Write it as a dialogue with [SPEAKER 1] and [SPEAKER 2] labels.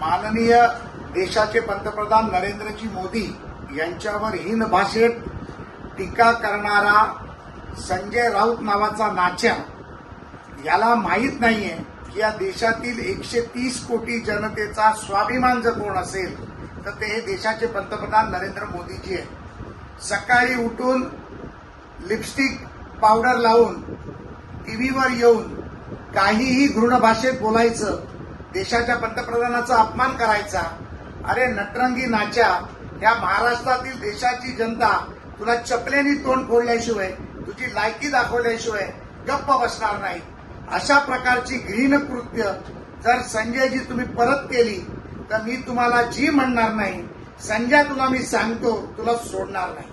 [SPEAKER 1] माननीय देशाचे पंतप्रधान नरेंद्रजी मोदी यांच्यावर हीन भाषेत टीका करणारा संजय राऊत नावाचा नाच्या याला माहीत नाहीये की या देशातील एकशे तीस कोटी जनतेचा स्वाभिमान जर कोण असेल तर ते हे देशाचे पंतप्रधान नरेंद्र मोदीजी आहे सकाळी उठून लिपस्टिक पावडर लावून टी व्हीवर येऊन काहीही घृण भाषेत बोलायचं देशाच्या पंतप्रधानाचा अपमान करायचा. अरे नटरंगी नाच्या या महाराष्ट्रातील देशाची जनता तुला चपलेनी तोंड फोडल्याशिवाय तुझी लायकी दाखवल्याशिवाय गप्प बसणार नाही. अशा प्रकारची घृण कृत्य जर संजयजी तुम्ही परत केली तर मी तुम्हाला जी म्हणणार नाही संजय तुला मी सांगतो तुला सोडणार नाही.